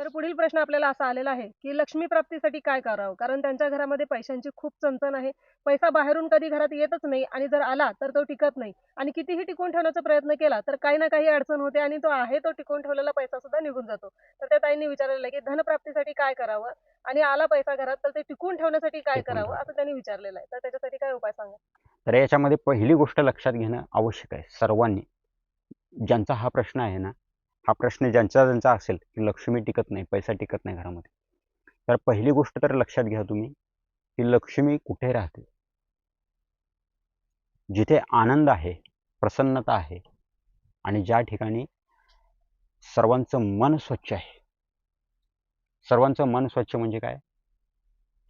तर पुढील प्रश्न आपल्याला असा आलेला आहे की लक्ष्मी प्राप्तीसाठी काय करावं? कारण त्यांच्या घरामध्ये पैशांची खूप चणचण आहे. पैसा बाहेरून कधी घरात येतच नाही आणि जर आला तर तो टिकत नाही. आणि कितीही टिकून ठेवण्याचा प्रयत्न केला तर काही ना काही अडचण होते आणि तो आहे तो टिकून ठेवलेला पैसा सुद्धा निघून जातो. तर त्या ताईंनी विचारलेलं आहे की धनप्राप्तीसाठी काय करावं? आणि आला पैसा घरात तर ते टिकून ठेवण्यासाठी काय करावं? असं त्यांनी विचारलेलं आहे. तर त्याच्यासाठी काय उपाय सांगा? तर याच्यामध्ये पहिली गोष्ट लक्षात घेणं आवश्यक आहे सर्वांनी. ज्यांचा हा प्रश्न आहे ना हा प्रश्न ज्यांचा ज्यांचा असेल की लक्ष्मी टिकत नाही पैसा टिकत नाही घरामध्ये. तर पहिली गोष्ट तर लक्षात घ्या तुम्ही की लक्ष्मी कुठे राहते? जिथे आनंद आहे प्रसन्नता आहे आणि ज्या ठिकाणी सर्वांचं मन स्वच्छ आहे. सर्वांचं मन स्वच्छ म्हणजे काय?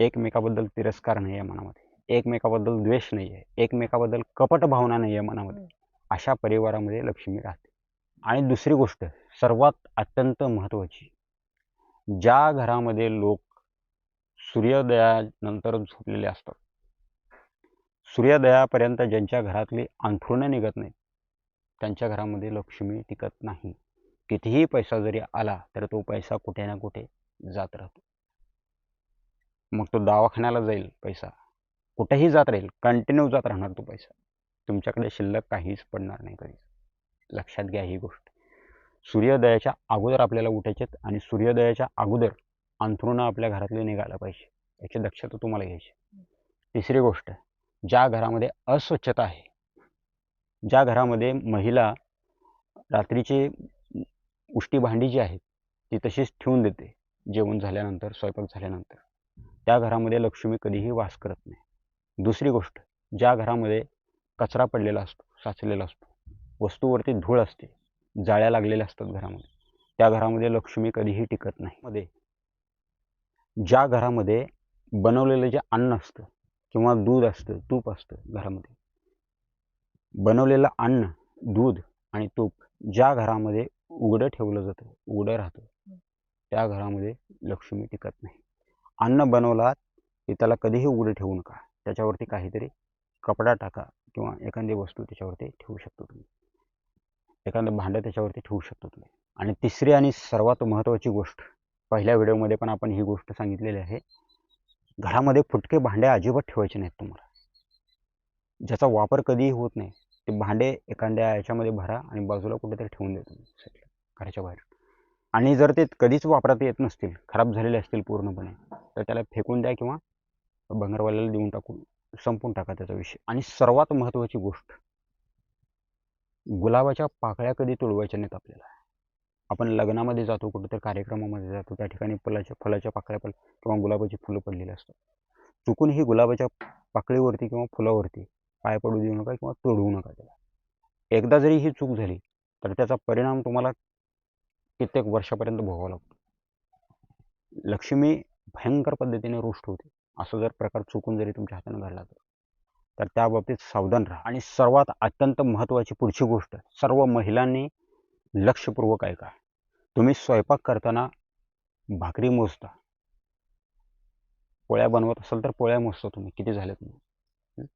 एकमेकाबद्दल तिरस्कार नाही आहे मनामध्ये एकमेकाबद्दल द्वेष नाही आहे एकमेकाबद्दल कपट भावना नाही आहे मनामध्ये. अशा परिवारामध्ये लक्ष्मी राहते. आणि दुसरी गोष्ट सर्वात अत्यंत महत्त्वाची ज्या घरामध्ये लोक सूर्योदयानंतर झोपलेले असतात सूर्योदयापर्यंत ज्यांच्या घरातली अंथरुणं निघत नाहीत त्यांच्या घरामध्ये लक्ष्मी टिकत नाही. कितीही पैसा जरी आला तर तो पैसा कुठे ना कुठे जात राहतो. मग तो दवाखान्याला जाईल पैसा. कुठेही जात राहील कंटिन्यू जात राहणार तो पैसा. तुमच्याकडे शिल्लक काहीच पडणार नाही कधीच. लक्षात घ्या ही गोष्ट. सूर्योदयाच्या अगोदर आपल्याला उठायचे आणि सूर्योदयाच्या अगोदर अंथरुणं आपल्या घरातले निघायला पाहिजे. याची दक्षता तुम्हाला घ्यायची. तिसरी गोष्ट ज्या घरामध्ये अस्वच्छता आहे ज्या घरामध्ये महिला रात्रीची उष्टी भांडी जी आहेत ती तशीच ठेवून देते जेवण झाल्यानंतर स्वयंपाक झाल्यानंतर. त्या घरामध्ये लक्ष्मी कधीही वास करत नाही. दुसरी गोष्ट ज्या घरामध्ये कचरा पडलेला असतो साचलेला असतो वस्तूवरती धूळ असते. जाळ्या लागलेल्या असतात घरामध्ये. त्या घरामध्ये लक्ष्मी कधीही टिकत नाही. मध्ये. ज्या घरामध्ये बनवलेलं जे अन्न असतं किंवा दूध असतं तूप असतं घरामध्ये. बनवलेलं अन्न दूध आणि तूप ज्या घरामध्ये उघडं ठेवलं जातं उघडं राहतं त्या घरामध्ये लक्ष्मी टिकत नाही. अन्न बनवलात की त्याला कधीही उघडं ठेवू नका. त्याच्यावरती काहीतरी कपडा टाका किंवा एखादी वस्तू त्याच्यावरती ठेवू शकतो तुम्ही. एखादं भांडं त्याच्यावरती ठेवू शकतो तुम्ही. आणि तिसरी आणि सर्वात महत्त्वाची गोष्ट पहिल्या व्हिडिओमध्ये पण आपण ही गोष्ट सांगितलेली आहे घरामध्ये फुटके भांडे अजिबात ठेवायचे नाहीत तुम्हाला. ज्याचा वापर कधीही होत नाही ते भांडे एखाद्या याच्यामध्ये भरा आणि बाजूला कुठेतरी ठेवून द्या तुम्ही साईडला घराच्या बाहेर. आणि जर ते कधीच वापरात येत नसतील खराब झालेले असतील पूर्णपणे तर त्याला फेकून द्या किंवा भंगारवाल्याला देऊन टाकून संपून टाका त्याचा विषय. आणि सर्वात महत्त्वाची गोष्ट गुलाबाच्या पाकळ्या कधी तुडवायच्या नाहीत आपल्याला. आपण लग्नामध्ये जातो कुठेतरी कार्यक्रमामध्ये जातो त्या ठिकाणी फुलाच्या फुलाच्या पाकळ्या पड किंवा गुलाबाची फुलं पडलेली असतात. चुकून ही गुलाबाच्या पाकळीवरती किंवा फुलावरती पाय पडू देऊ नका किंवा तोडवू नका त्याला. एकदा जरी ही चूक झाली तर त्याचा परिणाम तुम्हाला कित्येक वर्षापर्यंत भोगावा लागतो. लक्ष्मी भयंकर पद्धतीने रुष्ट होते. असं जर प्रकार चुकून जरी तुमच्या हाताने घडला तर. तर त्या बाबतीत सावधान राहा. आणि सर्वात अत्यंत महत्त्वाची पुढची गोष्ट सर्व महिलांनी लक्षपूर्वक ऐका. तुम्ही स्वयंपाक करताना भाकरी मोजता. पोळ्या बनवत असाल तर पोळ्या मोजता तुम्ही किती झाल्यात तुम्ही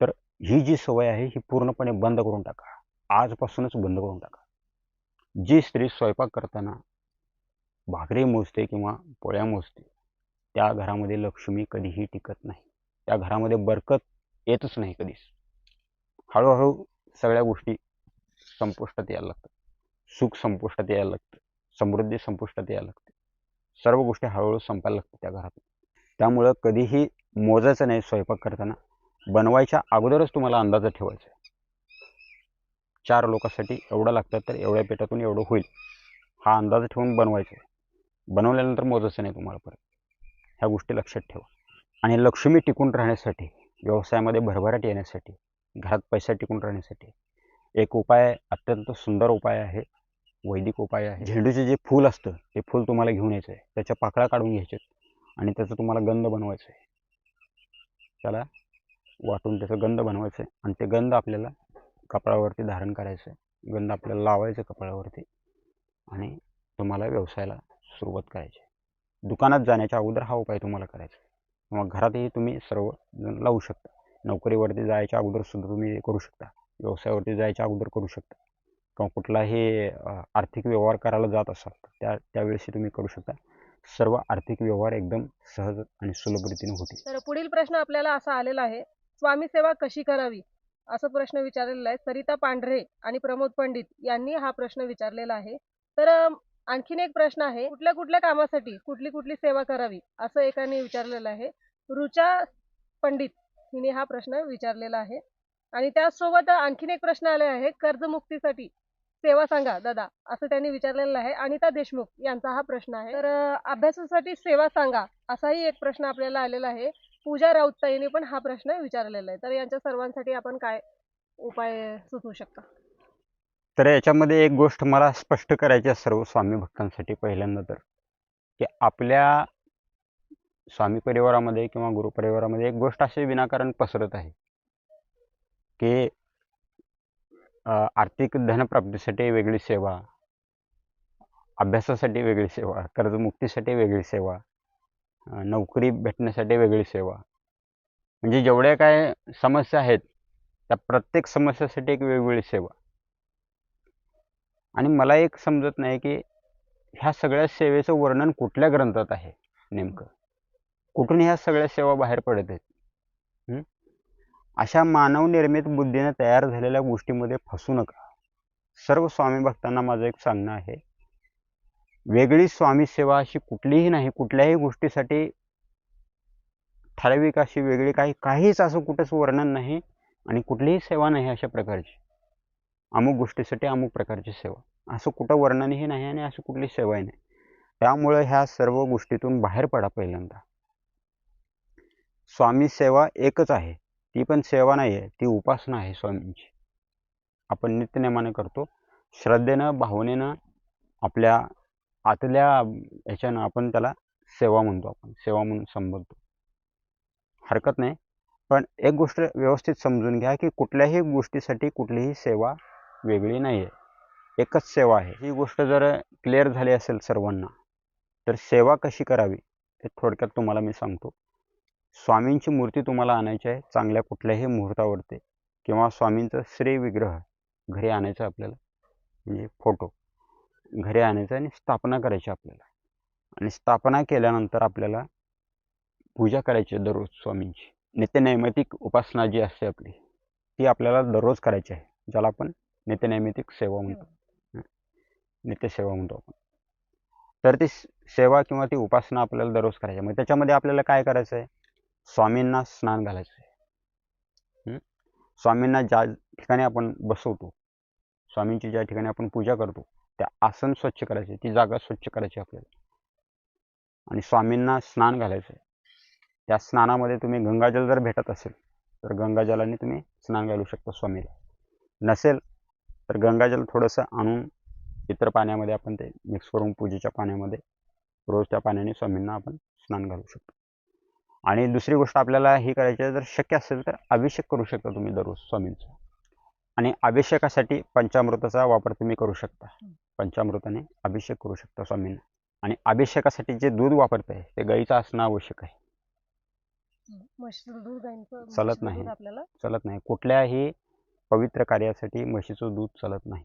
तर ही जी सवय आहे ही पूर्णपणे बंद करून टाका. आजपासूनच बंद करून टाका. जी स्त्री स्वयंपाक करताना भाकरी मोजते किंवा पोळ्या मोजते त्या घरामध्ये लक्ष्मी कधीही टिकत नाही. त्या घरामध्ये बरकत येतच नाही कधीच. हळूहळू सगळ्या गोष्टी संपुष्टात यायला लागतात. सुख संपुष्टात यायला लागतं. समृद्धी संपुष्टात यायला लागते. सर्व गोष्टी हळूहळू संपायला लागतात त्या घरात. त्यामुळं कधीही मोजायचं नाही स्वयंपाक करताना. बनवायच्या अगोदरच तुम्हाला अंदाज ठेवायचा आहे. चार लोकांसाठी एवढं लागतं तर एवढ्या पेटातून एवढं होईल. हा अंदाज ठेवून बनवायचं आहे. बनवल्यानंतर मोजायचं नाही तुम्हाला परत. ह्या गोष्टी लक्षात ठेवा. आणि लक्ष्मी टिकून राहण्यासाठी व्यवसायामध्ये भरभराट येण्यासाठी घरात पैसा टिकून राहण्यासाठी एक उपाय अत्यंत सुंदर उपाय आहे वैदिक उपाय आहे. झेंडूचे जे फूल असतं ते फूल तुम्हाला घेऊन यायचं आहे त्याच्या पाकळ्या काढून घ्यायचे आणि त्याचं तुम्हाला गंध बनवायचं आहे त्याला वाटून त्याचं गंध बनवायचं आहे आणि ते गंध आपल्याला कपाळावरती धारण करायचं आहे गंध आपल्याला लावायचं कपाळावरती आणि तुम्हाला व्यवसायाला सुरुवात करायची दुकानात जाण्याच्या अगोदर हा उपाय तुम्हाला करायचा किंवा घरातही तुम्ही सर्व लावू शकता. नोकरीवरती जायच्या अगोदरसुद्धा तुम्ही हे करू शकता. व्यवसायावरती जायच्या अगोदर करू शकता. किंवा कुठलाही आर्थिक व्यवहार करायला जात असाल तर त्या त्यावेळेसही तुम्ही करू शकता. सर्व आर्थिक व्यवहार एकदम सहज आणि सुलभ रीतीने होतील. तर पुढील प्रश्न आपल्याला असा आलेला आहे स्वामी सेवा कशी करावी? असा प्रश्न विचारलेला आहे. सरिता पांढरे आणि प्रमोद पंडित यांनी हा प्रश्न विचारलेला आहे. तर आणखीन एक प्रश्न आहे कुठल्या कुठल्या कामासाठी कुठली कुठली सेवा करावी असं एकाने विचारलेलं आहे. रुचा पंडित हिने हा प्रश्न विचारलेला आहे. आणि त्याचसोबत आणखीन एक प्रश्न आले आहे कर्जमुक्तीसाठी सेवा सांगा दादा असं त्यांनी विचारलेलं आहे. अनिता देशमुख यांचा हा प्रश्न आहे. तर अभ्यासासाठी सेवा सांगा असाही एक प्रश्न आपल्याला आलेला आहे. पूजा राऊत यांनी पण हा प्रश्न विचारलेला आहे. तर यांच्या सर्वांसाठी आपण काय उपाय सुचवू शकता? तर याच्यामध्ये एक गोष्ट मला स्पष्ट करायची आहे सर्व स्वामी भक्तांसाठी पहिल्यांदा तर की आपल्या स्वामी परिवारामध्ये किंवा गुरुपरिवारामध्ये एक गोष्ट अशी विनाकारण पसरत आहे की आर्थिक धनप्राप्तीसाठी वेगळी सेवा अभ्यासासाठी वेगळी सेवा कर्जमुक्तीसाठी वेगळी सेवा नोकरी भेटण्यासाठी वेगळी सेवा. म्हणजे जेवढ्या काय समस्या आहेत त्या प्रत्येक समस्यासाठी एक वेगवेगळी सेवा. आणि मला एक समजत नाही की ह्या सगळ्या सेवेचं वर्णन कुठल्या ग्रंथात आहे नेमकं? कुठून ह्या सगळ्या सेवा बाहेर पडत आहेत? अशा मानवनिर्मित बुद्धीने तयार झालेल्या गोष्टीमध्ये फसू नका. सर्व स्वामी भक्तांना माझं एक सांगणं आहे. वेगळी स्वामी सेवा अशी कुठलीही नाही कुठल्याही गोष्टीसाठी ठराविक अशी वेगळी काही काहीच असं कुठंच वर्णन नाही आणि कुठलीही सेवा नाही अशा प्रकारची. अमुक गोष्टीसाठी अमुक प्रकारची सेवा. असं कुठं वर्णनही नाही आणि असं कुठली सेवाही नाही. त्यामुळं ह्या सर्व गोष्टीतून बाहेर पडा पहिल्यांदा. स्वामी सेवा एकच आहे. ती पण सेवा नाही आहे ती उपासना आहे स्वामींची. आपण नित्यनेमाने करतो. श्रद्धेनं भावनेनं आपल्या आतल्या ह्याच्यानं आपण त्याला सेवा म्हणतो आपण. सेवा म्हणून संबोधतो. हरकत नाही. पण एक गोष्ट व्यवस्थित समजून घ्या की कुठल्याही गोष्टीसाठी कुठलीही सेवा वेगळी नाही आहे एकच सेवा आहे. ही गोष्ट जर क्लिअर झाली असेल सर्वांना तर सेवा कशी करावी हे थोडक्यात तुम्हाला मी सांगतो. स्वामींची मूर्ती तुम्हाला आणायची आहे चांगल्या कुठल्याही मुहूर्तावरती किंवा स्वामींचं श्री विग्रह घरी आणायचं आपल्याला म्हणजे फोटो घरी आणायचं आणि स्थापना करायची आपल्याला. आणि स्थापना केल्यानंतर आपल्याला पूजा करायची आहे दररोज स्वामींची. नित्यनैमितिक उपासना जी असते आपली ती आपल्याला दररोज करायची आहे ज्याला आपण नित्यनैमितिक सेवा म्हणतो. हं. नित्यसेवा म्हणतो आपण. तर ती सेवा किंवा ती उपासना आपल्याला दररोज करायची. आहे. मग त्याच्यामध्ये आपल्याला काय करायचं आहे? स्वामींना स्नान घालायचं आहे. हं? स्वामींना ज्या ठिकाणी आपण बसवतो स्वामींची ज्या ठिकाणी आपण पूजा करतो त्या आसन स्वच्छ करायचे ती जागा स्वच्छ करायची आपल्याला. आणि स्वामींना स्नान घालायचं आहे. त्या स्नानामध्ये तुम्ही गंगाजल जर भेटत असेल तर गंगाजलाने तुम्ही स्नान घालू शकता स्वामीला. नसेल तर गंगाजल थोडंसं आणून इतर पाण्यामध्ये आपण ते मिक्स करून पूजेच्या पाण्यामध्ये रोज त्या पाण्याने स्वामींना आपण स्नान घालू शकतो. आणि दुसरी गोष्ट आपल्याला ही करायची आहे जर शक्य असेल तर अभिषेक करू शकता तुम्ही दररोज स्वामींचा. आणि अभिषेकासाठी पंचामृताचा वापर तुम्ही करू शकता. पंचामृताने अभिषेक करू शकता स्वामींना. आणि अभिषेकासाठी जे दूध वापरताय ते गाईचं असणं आवश्यक आहे. चालत नाही. चालत नाही. कुठल्याही पवित्र कार्यासाठी म्हशीचं दूध चालत नाही.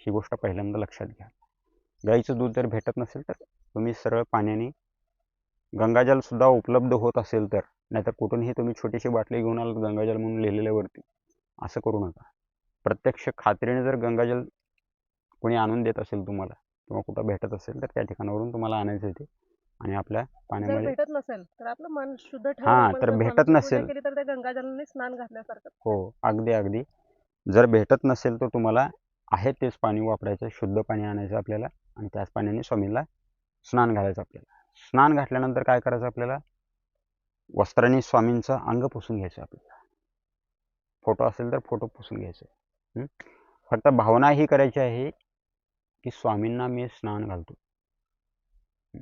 ही गोष्ट पहिल्यांदा लक्षात घ्या. गाईचं दूध जर भेटत नसेल तर तुम्ही सरळ पाण्याने गंगाजलसुद्धा उपलब्ध होत असेल तर नाहीतर कुठूनही तुम्ही छोटीशी बाटली घेऊन आलात गंगाजल म्हणून लिहिलेल्यावरती असं करू नका. प्रत्यक्ष खात्रीने जर गंगाजल कोणी आणून देत असेल तुम्हाला किंवा कुठं भेटत असेल तर त्या ठिकाणावरून तुम्हाला आणायचं ते. आणि आपल्या जर पाण्यामध्ये भेटत नसेल तर आपलं मन शुद्ध ठेवून हां, आपण तर जर भेटत पूजा नसेल. केली तर त्या गंगाजलाने स्नान घातल्यासारखं. हो अगदी अगदी. जर भेटत नसेल तर तुम्हाला आहे तेच पाणी वापरायचं शुद्ध पाणी आणायचं आपल्याला आणि त्याच पाण्याने स्वामीला स्नान घालायचं आपल्याला. स्नान घातल्यानंतर काय करायचं आपल्याला? वस्त्राने स्वामींचं अंग पुसून घ्यायचं आपल्याला. फोटो असेल तर फोटो पुसून घ्यायचं. हं? फक्त भावना ही करायची आहे की स्वामींना मी स्नान घालतो हं.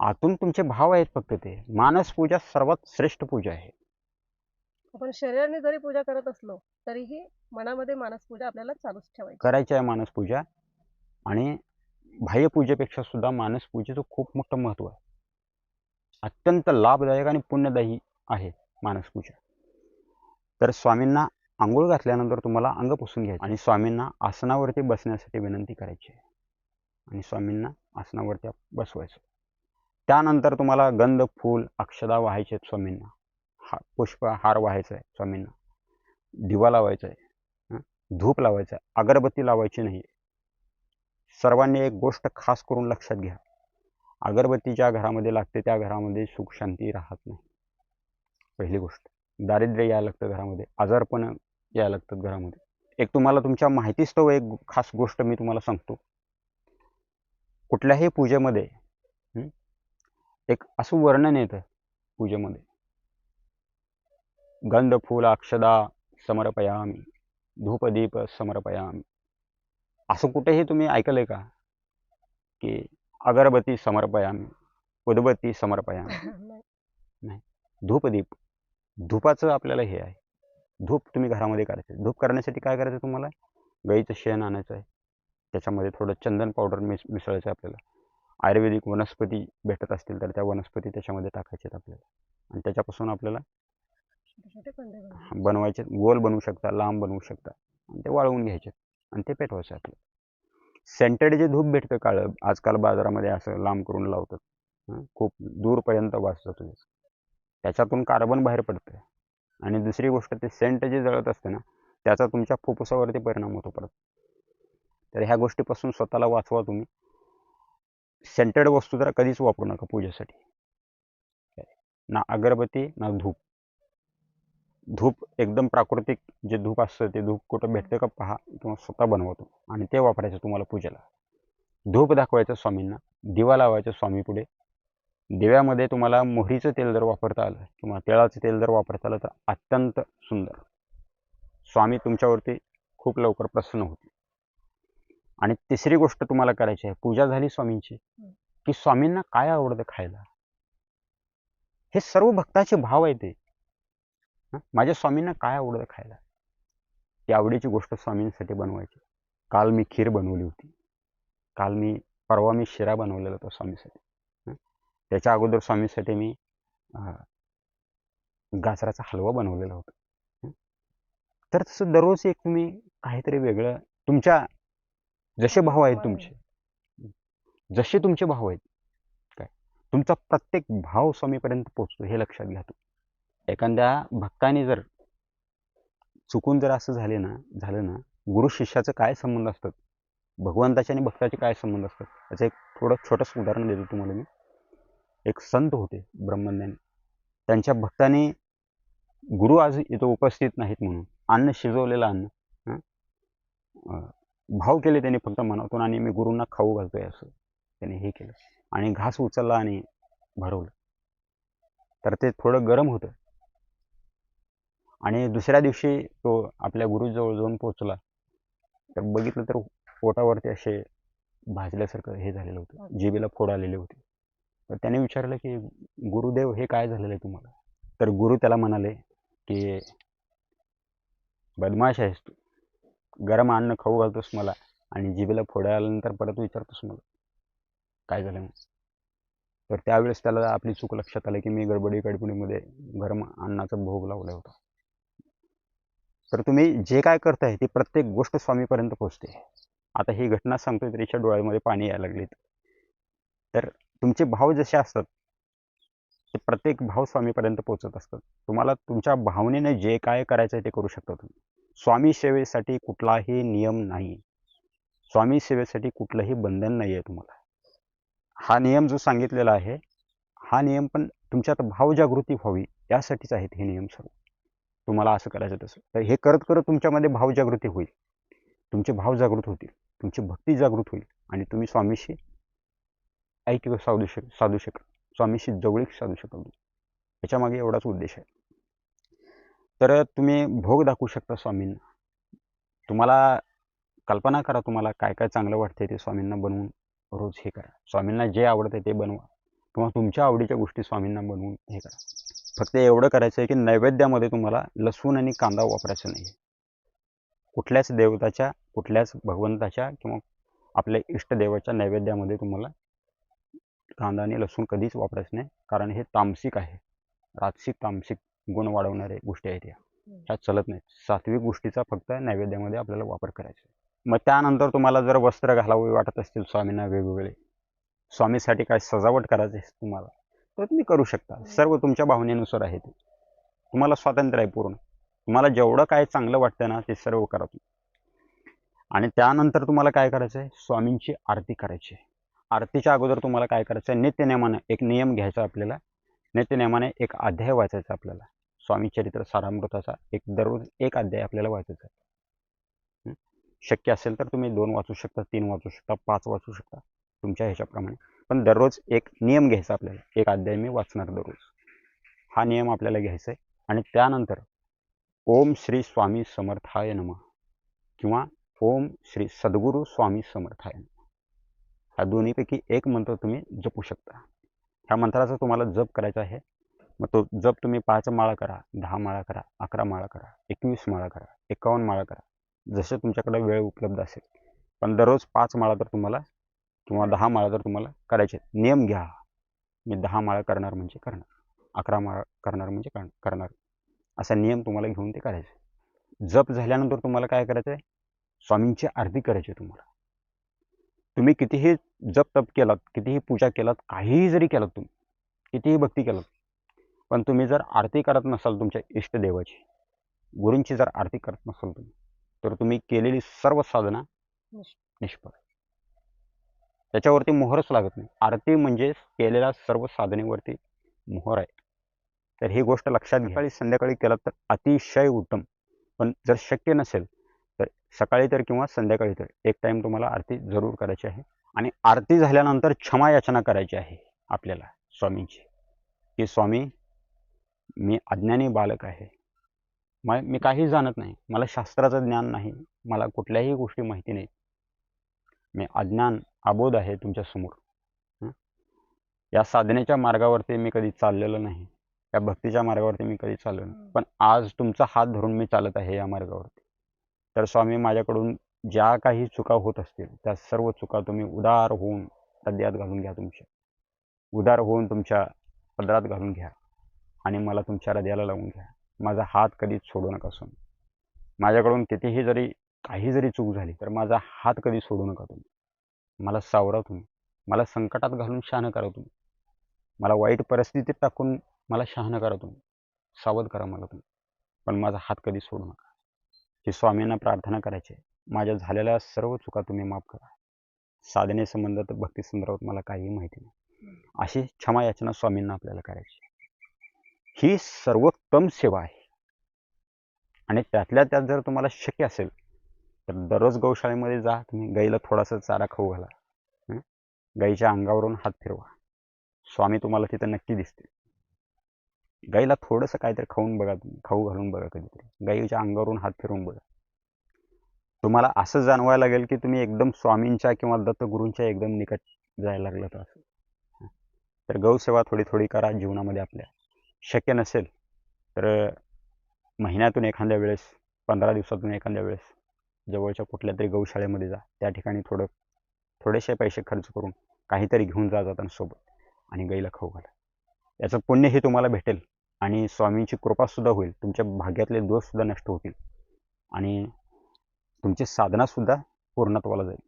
आतून तुमचे भाव आहेत फक्त ते. मानस पूजा सर्वात श्रेष्ठ पूजा आहे. आपण शरीराने जरी पूजा करत असलो तरीही मनामध्ये मानस पूजा आपल्याला चालूच ठेवायची. करायची आहे मानस पूजा. आणि बाह्य पूजेपेक्षा सुद्धा मानस पूजेचं खूप मोठं महत्त्व आहे. अत्यंत लाभदायक आणि पुण्यदायी आहे मानस पूजा. तर स्वामींना आंघोळ घातल्यानंतर तुम्हाला अंग पुसून घ्यायचं आणि स्वामींना आसनावरती बसण्यासाठी विनंती करायची आहे. आणि स्वामींना आसनावरती बसवायचं त्यानंतर तुम्हाला गंध फूल अक्षदा व्हायचे आहेत स्वामींना. हा पुष्प हार व्हायचा आहे स्वामींना. दिवा लावायचा आहे. धूप लावायचा आहे. अगरबत्ती लावायची नाही. सर्वांनी एक गोष्ट खास करून लक्षात घ्या. अगरबत्ती ज्या घरामध्ये लागते त्या घरामध्ये सुख शांती राहत नाही. पहिली गोष्ट. दारिद्र्य यायला लागतं घरामध्ये. आजारपण यायला लागतात घरामध्ये. एक तुम्हाला तुमच्या माहितीस्तव एक खास गोष्ट मी तुम्हाला सांगतो. कुठल्याही पूजेमध्ये एक असं वर्णन येतं पूजेमध्ये. गंध फूल अक्षदा समर्पयामी धूपदीप समर्पयामी. असं कुठेही तुम्ही ऐकलंय का? की अगरबत्ती समर्पयामी उदबत्ती समर्पयामी? धूपदीप. धूपाचं आपल्याला हे आहे. धूप तुम्ही घरामध्ये करायचं धूप करण्यासाठी काय करायचं तुम्हाला? गाईचं शेण आणायचं आहे. त्याच्यामध्ये थोडं चंदन पावडर मिस मिसळायचं आपल्याला. आयुर्वेदिक वनस्पती भेटत असतील तर त्या वनस्पती त्याच्यामध्ये टाकायच्यात आहेत आपल्याला. आणि त्याच्यापासून आपल्याला बनवायचे गोल बनवू शकता लांब बनवू शकता. आणि ते वाळवून घ्यायचे आणि ते पेटवायचं आपल्याला. सेंटेड जे धूप भेटतं काळं आजकाल बाजारामध्ये असं लांब करून लावतात. खूप दूरपर्यंत वास जातो त्याच्यातून कार्बन बाहेर पडतं आणि दुसरी गोष्ट ते सेंट जे जळत असते ना त्याचा तुमच्या फुफ्फुसावरती परिणाम होतो परत. तर ह्या गोष्टीपासून स्वतःला वाचवा तुम्ही. सेंटेड वस्तू जरा कधीच वापरू नका पूजेसाठी. ना अगरबत्ती ना धूप. धूप एकदम प्राकृतिक जे धूप असतं ते धूप कुठं भेटतं का पहा किंवा स्वतः बनवतो आणि ते वापरायचं तुम्हाला पूजेला. धूप दाखवायचं स्वामींना दिवा लावायचा स्वामी पुढे. दिव्यामध्ये तुम्हाला मोहरीचं तेल जर वापरता आलं किंवा तेळाचं तेल जर वापरता आलं तर अत्यंत सुंदर. स्वामी तुमच्यावरती खूप लवकर प्रसन्न होतील. आणि तिसरी गोष्ट तुम्हाला करायची आहे पूजा झाली स्वामींची की स्वामींना काय आवडतं खायला? हे सर्व भक्ताचे भाव आहे ते? माझ्या स्वामींना काय आवडतं खायला? ती आवडीची गोष्ट स्वामींसाठी बनवायची. काल मी खीर बनवली होती. काल मी परवा मी शिरा बनवलेला होता स्वामीसाठी? त्याच्या अगोदर स्वामीसाठी मी गाजराचा हलवा बनवलेला होता? तर तसं दररोज एक तुम्ही काहीतरी वेगळं तुमच्या जसे भाव आहेत तुमचे. जसे तुमचे भाव आहेत. काय? तुमचा प्रत्येक भाव स्वामीपर्यंत पोचतो हे लक्षात घ्या तुम्ही. एखाद्या भक्ताने जर चुकून जर असं झाले ना झालं ना गुरु शिष्याचं काय संबंध असतात? भगवंताचे आणि भक्ताचे काय संबंध असतात? याचं एक थोडं छोटंसं उदाहरण देतो तुम्हाला मी. एक संत होते ब्रह्मज्ञानी. त्यांच्या भक्ताने गुरु आज इथं उपस्थित नाहीत म्हणून अन्न शिजवलेलं अन्न भाव केले त्यांनी फक्त मनातून आणि मी गुरूंना खाऊ घालतोय असं त्याने हे केलं. आणि घास उचलला आणि भरवलं. तर ते थोडं गरम होतं. आणि दुसऱ्या दिवशी तो आपल्या गुरुजवळ जाऊन पोचला तर बघितलं तर पोटावरती असे भाजल्यासारखं हे झालेलं होतं. जिभेला फोड आलेले होते. तर त्याने विचारलं की गुरुदेव हे काय झालेलं आहे तुम्हाला? तर गुरु त्याला म्हणाले की बदमाश आहेस तू. गरम अन्न खाऊ घालतोस मला आणि जिभेला फोड आल्यानंतर परत विचारतोस मला. काय झालं मग तर त्यावेळेस त्याला आपली चूक लक्षात आली की मी गडबडी गडबडीमध्ये गरम अन्नाचा भोग लावला होता. तर तुम्ही जे काय करताय ती प्रत्येक गोष्ट स्वामीपर्यंत पोहोचते. आता ही घटना सांगतोय तरीच्या डोळ्यामध्ये पाणी यायला लागलेत. तर तुमचे भाव जसे असतात ते प्रत्येक भाव स्वामीपर्यंत पोहोचत असतात. तुम्हाला तुमच्या भावनेने जे काय करायचं आहे ते करू शकता तुम्ही. स्वामी सेवेसाठी कुठलाही नियम नाही. स्वामी सेवेसाठी कुठलंही बंधन नाही आहे तुम्हाला. हा नियम जो सांगितलेला आहे हा नियम पण तुमच्यात भावजागृती व्हावी यासाठीच आहेत हे नियम सर्व. तुम्हाला असं करायचं तसं. तर हे करत करत तुमच्यामध्ये भावजागृती होईल. तुमचे भाव जागृत होतील तुमची भक्ती जागृत होईल आणि तुम्ही स्वामीशी ऐक्य साधू शक साधू शकाल स्वामीशी जवळीक साधू शकाल याच्यामागे एवढाच उद्देश आहे. तर तुम्ही भोग दाखवू शकता स्वामींना. तुम्हाला कल्पना करा तुम्हाला काय काय चांगलं वाटतंय ते स्वामींना बनवून रोज हे करा. स्वामींना जे आवडतं ते बनवा. किंवा तुमच्या आवडीच्या गोष्टी स्वामींना बनवून हे करा. फक्त एवढं करायचं आहे की नैवेद्यामध्ये तुम्हाला लसूण आणि कांदा वापरायचा नाही कुठल्याच देवताच्या कुठल्याच भगवंताच्या किंवा आपल्या इष्टदेवाच्या नैवेद्यामध्ये तुम्हाला कांदा आणि लसूण कधीच वापरायचं नाही. कारण हे तामसिक आहे. राजसिक तामसिक गुण वाढवणारे गोष्टी आहेत या. ह्या चलत नाहीत. सात्विक गोष्टीचा फक्त नैवेद्यामध्ये आपल्याला वापर करायचा. मग त्यानंतर तुम्हाला जर वस्त्र घालावे वाटत असतील स्वामींना वेगवेगळे स्वामीसाठी काय सजावट करायची तुम्हाला तर तुम्ही करू शकता. सर्व तुमच्या भावनेनुसार आहे ते. तुम्हाला स्वातंत्र्य आहे पूर्ण. तुम्हाला जेवढं काय चांगलं वाटतं ना ते सर्व करा तुम्ही. आणि त्यानंतर तुम्हाला काय करायचं आहे? स्वामींची आरती करायची आहे. आरतीच्या अगोदर तुम्हाला काय करायचं आहे? नित्यनेमानं एक नियम घ्यायचा आपल्याला. नित्यनेमाने एक अध्याय वाचायचा आपल्याला. स्वामी चरित्र सारामृताचा एक दररोज एक अध्याय आपल्याला वाचायचा आहे. शक्य असेल तर तुम्ही दोन वाचू शकता तीन वाचू शकता पाच वाचू शकता तुमच्या ह्याच्याप्रमाणे. पण दररोज एक नियम घ्यायचा आपल्याला. एक अध्याय मी वाचणार दररोज. हा नियम आपल्याला घ्यायचा आहे. आणि त्यानंतर ओम श्री स्वामी समर्थाय नमः किंवा ओम श्री सद्गुरू स्वामी समर्थाय नमः. ह्या दोन्हीपैकी एक मंत्र तुम्ही जपू शकता. ह्या मंत्राचा तुम्हाला जप करायचा आहे. मग तो जप तुम्ही पाच माळा करा दहा माळा करा अकरा माळा करा एकवीस माळा करा एकावन्न माळा करा जसं तुमच्याकडे वेळ उपलब्ध असेल. पण दररोज पाच माळा तर तुम्हाला किंवा दहा माळा तर तुम्हाला करायचे नियम घ्या. मी दहा माळा करणार म्हणजे करणार. अकरा माळा करणार म्हणजे कर- करणार. असा नियम तुम्हाला घेऊन ते करायचे. जप झाल्यानंतर तुम्हाला काय करायचं आहे स्वामींची आरती करायची आहे तुम्हाला. तुम्ही कितीही जप तप केलात कितीही पूजा केलात काहीही जरी केलात तुम्ही कितीही भक्ती केलात पण तुम्ही जर आरती करत नसाल तुमच्या इष्टदेवाची गुरूंची जर आरती करत नसाल तुम्ही तर तुम्ही केलेली सर्व साधना निष्- निष्फळ. त्याच्यावरती मोहरच लागत नाही. आरती म्हणजे केलेल्या सर्व साधनेवरती मोहर आहे. तर ही गोष्ट लक्षात घ्या. संध्याकाळी केलात तर अतिशय उत्तम. पण जर शक्य नसेल तर सकाळी तर किंवा संध्याकाळी तर एक टाईम तुम्हाला आरती जरूर करायची आहे. आणि आरती झाल्यानंतर क्षमा याचना करायची आहे आपल्याला स्वामींची. की स्वामी मी अज्ञानी बालक आहे. म मी काही जाणत नाही. मला शास्त्राचं ज्ञान नाही. मला कुठल्याही गोष्टी माहिती नाही मी अज्ञान अबोध आहे तुमच्यासमोर या साधनेच्या मार्गावरती मी कधी चाललेलं नाही. या भक्तीच्या मार्गावरती मी कधी चाललो नाही. पण आज तुमचा हात धरून मी चालत आहे या मार्गावरती. तर स्वामी माझ्याकडून ज्या काही चुका होत असतील त्या सर्व चुका तुम्ही उदार होऊन हृदयात घालून घ्या तुमच्या. उदार होऊन तुमच्या पदरात घालून घ्या. आणि मला तुमच्या हृदयाला लावून घ्या. माझा हात कधीच सोडू नका सोन. माझ्याकडून कितीही जरी काही जरी चूक झाली तर माझा हात कधी सोडू नका तुम्ही. मला सावरा तुम्ही. मला संकटात घालून शहाणं करा तुम्ही. मला वाईट परिस्थितीत टाकून मला शहाणं करा तुम्ही. सावध करा मला तुम्ही. पण माझा हात कधी सोडू नका. ही स्वामींना प्रार्थना करायची आहे. माझ्या झालेल्या सर्व चुका तुम्ही माफ करा. साधनेसंबंधात भक्तीसंदर्भात मला काहीही माहिती नाही. अशी क्षमा याचना स्वामींना आपल्याला करायची आहे. ही सर्वोत्तम सेवा आहे. आणि त्यातल्या त्यात जर तुम्हाला शक्य असेल तर दररोज गौशाळेमध्ये जा तुम्ही गाईला थोडासा चारा खाऊ घाला. गाईच्या अंगावरून हात फिरवा. स्वामी तुम्हाला तिथं नक्की दिसतील. गाईला थोडंसं काहीतरी खाऊन बघा तुम्ही खाऊ घालून बघा कधीतरी. गाईच्या अंगावरून हात फिरवून बघा. तुम्हाला असं जाणवायला लागेल की तुम्ही एकदम स्वामींच्या किंवा दत्तगुरूंच्या एकदम निकट जायला लागलं तर असं तर गौसेवा थोडी थोडी करा जीवनामध्ये आपल्या. शक्य नसेल तर महिन्यातून एखाद्या वेळेस पंधरा दिवसातून एखाद्या वेळेस जवळच्या कुठल्या तरी गौशाळेमध्ये जा. त्या ठिकाणी थोडं थोडेसे पैसे खर्च करून काहीतरी घेऊन जा जाताना सोबत आणि गाईला खाऊ घाला. याचं पुण्यही तुम्हाला भेटेल आणि स्वामींची कृपासुद्धा होईल. तुमच्या भाग्यातले दोषसुद्धा नष्ट होतील आणि तुमची साधनासुद्धा पूर्णत्वाला जाईल.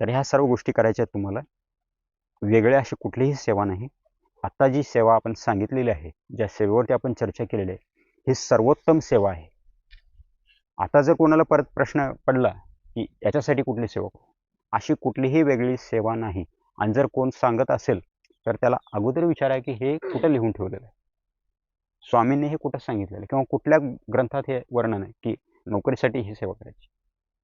तर ह्या सर्व गोष्टी करायच्या आहेत तुम्हाला. वेगळ्या अशी कुठलीही सेवा नाही. आत्ता जी सेवा आपण सांगितलेली आहे ज्या सेवेवरती आपण चर्चा केलेली आहे ही सर्वोत्तम सेवा आहे. आता जर कोणाला परत प्रश्न पडला की याच्यासाठी कुठली सेवा करू? अशी कुठलीही वेगळी सेवा नाही. आणि जर कोण सांगत असेल तर त्याला अगोदर विचारा की हे कुठं लिहून ठेवलेलं आहे? स्वामींनी हे कुठं सांगितलेलं आहे? किंवा कुठल्या ग्रंथात हे वर्णन आहे की नोकरीसाठी ही सेवा करायची?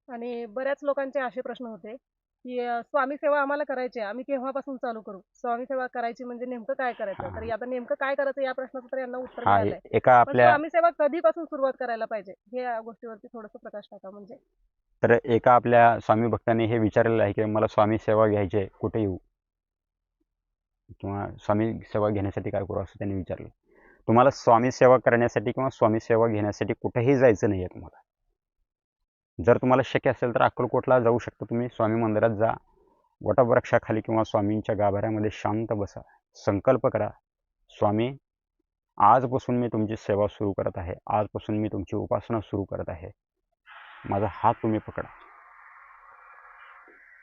आणि बऱ्याच लोकांचे असे प्रश्न होते की स्वामी सेवा आम्हाला करायची आहे आम्ही केव्हापासून चालू करू? स्वामी सेवा करायची म्हणजे नेमकं काय करायचं. तर आता नेमकं काय करायचं या प्रश्नाचं तर यांना उत्तर हा मिळालंय एका पण आपल्या स्वामी सेवा कधीपासून सुरुवात करायला पाहिजे? हे या गोष्टीवरती थोडस प्रकाश टाका म्हणजे. तर एका आपल्या स्वामी भक्ताने हे विचारलेलं आहे की मला स्वामी सेवा घ्यायची आहे कुठे येऊ? किंवा स्वामी सेवा घेण्यासाठी काय करू असं त्यांनी विचारलं. तुम्हाला स्वामी सेवा करण्यासाठी किंवा स्वामी सेवा घेण्यासाठी कुठेही जायचं नाही आहे तुम्हाला. जर तुम्हाला शक्य असेल तर अक्कलकोटला जाऊ शकता तुम्ही. स्वामी मंदिरात जा. वटवृक्षाखाली किंवा स्वामींच्या गाभाऱ्यामध्ये शांत बसा. संकल्प करा स्वामी आजपासून मी तुमची सेवा सुरू करत आहे. आजपासून मी तुमची उपासना सुरू करत आहे. माझा हात तुम्ही पकडा.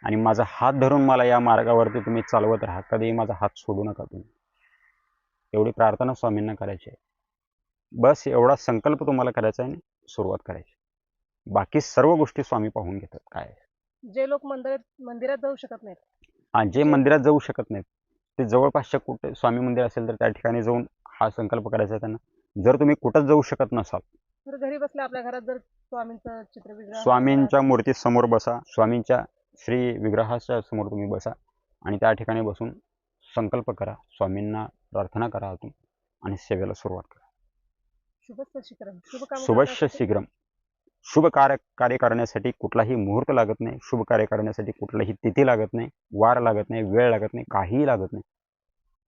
आणि माझा हात धरून मला या मार्गावरती तुम्ही चालवत राहा. कधीही माझा हात सोडू नका तुम्ही. एवढी प्रार्थना स्वामींना करायची आहे. बस एवढा संकल्प तुम्हाला करायचा आहे आणि सुरुवात करायची बाकी सर्व गोष्टी स्वामी पाहून घेतात काय. जे लोक मंदिरात मंदिरात जाऊ शकत नाहीत. आणि जे मंदिरात जाऊ शकत नाहीत ते जवळपासच्या कुठे स्वामी मंदिर असेल तर त्या ठिकाणी जाऊन हा संकल्प करायचा आहे त्यांना. जर तुम्ही कुठंच जाऊ शकत नसाल. तर घरी बसल्या आपल्या घरात जर स्वामींचं चित्र विग्रह स्वामींच्या मूर्ती समोर बसा स्वामींच्या श्री विग्रहाच्या समोर तुम्ही बसा आणि त्या ठिकाणी बसून संकल्प करा स्वामींना प्रार्थना करा आतून आणि सेवेला सुरुवात करा. शुभस्य शीघ्रम शुभ शीघ्रम शुभ कार्य कार्य करण्यासाठी कुठलाही मुहूर्त लागत नाही. शुभ कार्य करण्यासाठी कुठलाही तिथी लागत नाही. वार लागत नाही. वेळ लागत नाही. काहीही लागत नाही.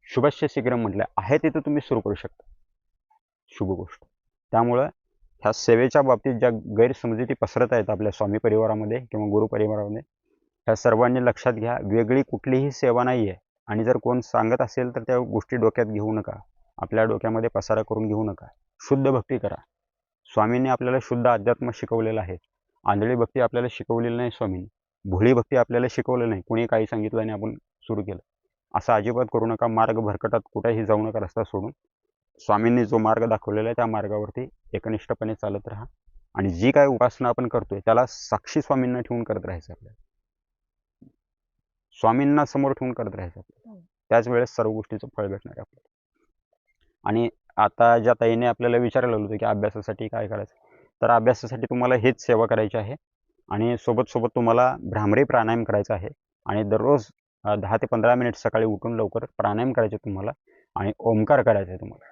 शुभस्य शीघ्रम म्हटलं आहे तिथं तुम्ही सुरू करू शकता. शुभ गोष्ट. त्यामुळं ह्या सेवेच्या बाबतीत ज्या गैरसमजुती पसरत आहेत आपल्या स्वामी परिवारामध्ये किंवा गुरु परिवारामध्ये ह्या सर्वांनी लक्षात घ्या वेगळी कुठलीही सेवा नाही आहे. आणि जर कोण सांगत असेल तर त्या गोष्टी डोक्यात घेऊ नका. आपल्या डोक्यामध्ये पसारा करून घेऊ नका. शुद्ध भक्ती करा. स्वामींनी आपल्याला शुद्ध अध्यात्म शिकवलेलं आहे. आंधळी भक्ती आपल्याला शिकवलेली नाही स्वामींनी भोळी भक्ती आपल्याला शिकवलं नाही. कोणी काही सांगितलं आणि आपण सुरू केलं. असं अजिबात करू नका. मार्ग भरकटात कुठेही जाऊ नका. रस्ता सोडून स्वामींनी जो मार्ग दाखवलेला आहे त्या मार्गावरती एकनिष्ठपणे चालत राहा. आणि जी काय उपासना आपण करतोय त्याला साक्षी स्वामींना ठेवून करत राहायचं आपल्याला. स्वामींना समोर ठेवून करत राहायचं आपल्याला. हम्म. त्याच वेळेस सर्व गोष्टीचं फळ भेटणार आहे आपल्याला. आणि आता ज्या ताईने आपल्याला विचारायला होतं की अभ्यासासाठी काय करायचं तर अभ्यासासाठी तुम्हाला हेच सेवा करायची आहे आणि सोबत सोबत तुम्हाला भ्रामरी प्राणायाम करायचा आहे आणि दररोज दहा ते पंधरा मिनिट सकाळी उठून लवकर प्राणायाम करायचे तुम्हाला आणि ओंकार करायचा आहे तुम्हाला.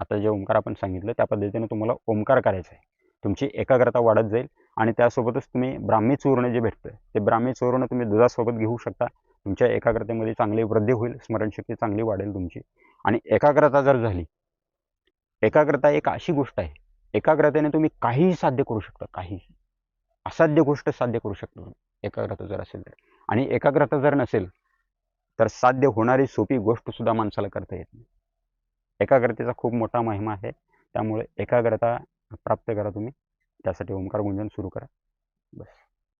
आता जे ओंकार आपण सांगितलं त्या पद्धतीने तुम्हाला ओंकार करायचा आहे. तुमची एकाग्रता वाढत जाईल आणि त्यासोबतच तुम्ही ब्राह्मी चूर्ण जे भेटतं ते ब्राह्मी चूर्ण तुम्ही दुधासोबत घेऊ शकता तुमच्या एकाग्रतेमध्ये चांगली वृद्धी होईल स्मरणशक्ती चांगली वाढेल तुमची. आणि एकाग्रता जर झाली एकाग्रता एक अशी गोष्ट आहे एकाग्रतेने तुम्ही काहीही साध्य करू शकता काहीही. असाध्य गोष्ट साध्य करू शकता तुम्ही एकाग्रता जर असेल तर. आणि एकाग्रता जर नसेल तर साध्य होणारी सोपी गोष्ट सुद्धा माणसाला करता येत नाही. एकाग्रतेचा खूप मोठा महिमा आहे त्यामुळे एकाग्रता प्राप्त करा तुम्ही. त्यासाठी ओंकार गुंजन सुरू करा. बस.